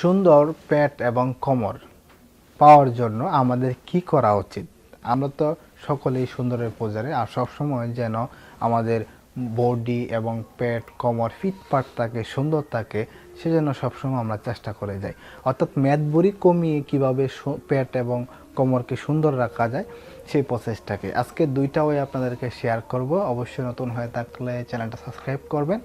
সুন্দর পেট এবং কোমর পাওয়ার জন্য আমাদের কি করা উচিত? আমরা তো সকলেই সুন্দরের পূজারে, আর সবসময় যেন আমাদের বডি এবং পেট, কোমর ফিটপাট থাকে, সুন্দর থাকে, সেজন্য সবসময় আমরা চেষ্টা করে যাই। অর্থাৎ মেদবুরি কমিয়ে কীভাবে পেট এবং কোমরকে সুন্দর রাখা যায়, সেই প্রসেসটাকে আজকে দুইটা ওয়ে আপনাদেরকে শেয়ার করব। অবশ্যই নতুন হয়ে থাকলে চ্যানেলটা সাবস্ক্রাইব করবেন।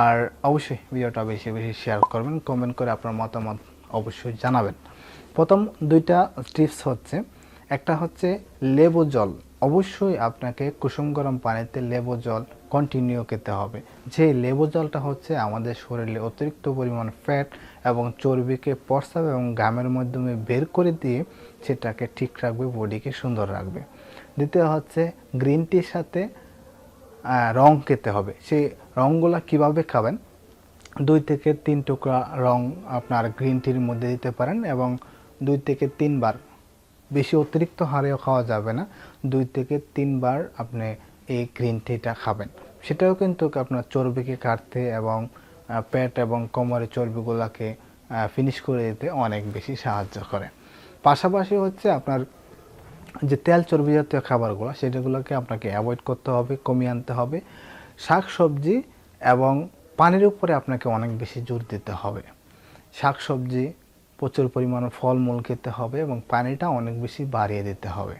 আর অবশ্যই ভিডিওটা বেশি বেশি শেয়ার করবেন কমেন্ট করে আপনার মতামত অবশ্যই জানাবেন। প্রথম দুইটা টিপস হচ্ছে, একটা হচ্ছে লেবু জল। অবশ্যই আপনাকে কুসুম গরম পানিতে লেবু জল কন্টিনিউ খেতে হবে। যে লেবু জলটা হচ্ছে আমাদের শরীরে অতিরিক্ত পরিমাণ ফ্যাট এবং চর্বিকে প্রস্রাব এবং ঘামের মাধ্যমে বের করে দিয়ে সেটাকে ঠিক রাখবে, বডিকে সুন্দর রাখবে। দ্বিতীয় হচ্ছে গ্রিন টির সাথে রং খেতে হবে। সেই রঙগুলো কীভাবে খাবেন? দুই থেকে তিন টুকরা রং আপনার গ্রিন টির মধ্যে দিতে পারেন এবং দুই থেকে তিনবার, বেশি অতিরিক্ত হারেও খাওয়া যাবে না, দুই থেকে তিনবার আপনি এই গ্রিন টিটা খাবেন। সেটাও কিন্তু আপনার চর্বিকে কাটতে এবং পেট এবং কোমরের চর্বিগুলোকে ফিনিশ করে দিতে অনেক বেশি সাহায্য করে। পাশাপাশি হচ্ছে আপনার যে তেল চর্বি জাতীয় খাবারগুলো সেটাগুলোকে আপনাকে অ্যাভয়েড করতে হবে, কমিয়ে আনতে হবে। শাক সবজি এবং পানির উপরে আপনাকে অনেক বেশি জোর দিতে হবে। শাক সবজি প্রচুর পরিমাণে ফলমূল খেতে হবে এবং পানিটা অনেক বেশি বাড়িয়ে দিতে হবে।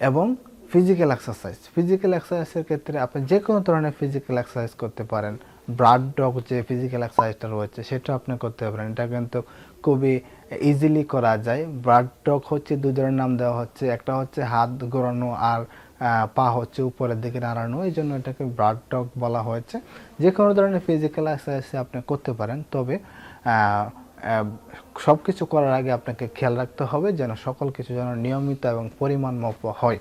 এবং ফিজিক্যাল এক্সারসাইজ ফিজিক্যাল এক্সারসাইজের ক্ষেত্রে আপনি যে কোনো ধরনের ফিজিক্যাল এক্সারসাইজ করতে পারেন। ব্রাড ডগ যে ফিজিক্যাল এক্সারসাইজটা রয়েছে, সেটা আপনি করতে পারেন। এটা কিন্তু খুবই ইজিলি করা যায়। ব্রাড ডগ হচ্ছে দুই ধরনের নাম দেওয়া হচ্ছে। একটা হচ্ছে হাত ঘোরানো আর পা হচ্ছে উপরের দিকে নাড়ানো, এই জন্য এটাকে ব্রাড ডগ বলা হয়েছে। যে কোনো ধরনের ফিজিক্যাল এক্সারসাইজ আপনি করতে পারেন, তবে সব কিছু করার আগে আপনাকে খেয়াল রাখতে হবে যেন সকল কিছু যেন নিয়মিত এবং পরিমাণ মতো হয়।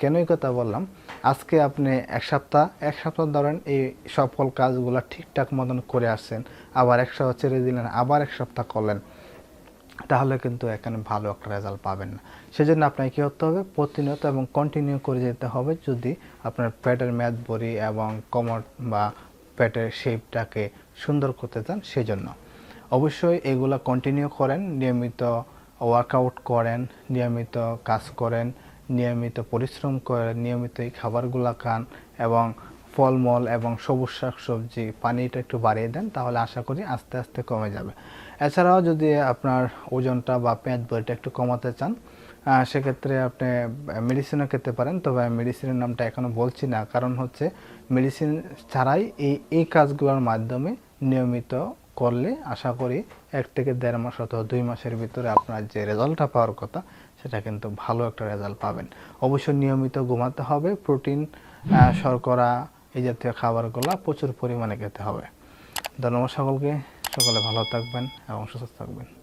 কেন এই কথা বললাম? আজকে আপনি এক সপ্তাহ এক সপ্তাহ ধরেন এই সকল কাজগুলো ঠিকঠাক মতন করে আসছেন, আবার এক সপ্তাহ ছেড়ে দিলেন আবার এক সপ্তাহ করলেন। তাহলে কিন্তু এখানে ভালো একটা রেজাল্ট পাবেন না। সেজন্য আপনাকে কী করতে হবে? প্রতিনিয়ত এবং কন্টিনিউ করে যেতে হবে যদি আপনার পেটের মেদ বড়ি এবং কোমর বা পেটের শেপটাকে সুন্দর করতে চান, সেজন্য। অবশ্যই এগুলো কন্টিনিউ করেন, নিয়মিত ওয়ার্কআউট করেন, নিয়মিত কাজ করেন, নিয়মিত পরিশ্রম করেন, নিয়মিত এই খাবারগুলো খান এবং ফলমূল এবং সবুজ শাকসবজি পানিটা একটু বাড়িয়ে দেন, তাহলে আশা করি আস্তে আস্তে কমে যাবে। এছাড়াও যদি আপনার ওজনটা বা পেঁয়াজ বইটা একটু কমাতে চান সেক্ষেত্রে আপনি মেডিসিনও খেতে পারেন, তবে মেডিসিনের নামটা এখনও বলছি না। কারণ হচ্ছে মেডিসিন ছাড়াই এই এই কাজগুলোর মাধ্যমে নিয়মিত করলে আশা করি এক থেকে দেড় মাস অথবা দুই মাসের ভিতরে আপনার যে রেজাল্টটা পাওয়ার কথা, সেটা কিন্তু ভালো একটা রেজাল্ট পাবেন। অবশ্যই নিয়মিত ঘুমাতে হবে প্রোটিন শর্করা এই জাতীয় খাবারগুলো প্রচুর পরিমাণে খেতে হবে। ধন্যবাদ সকলকে। সকলে ভালো থাকবেন এবং সুস্থ থাকবেন।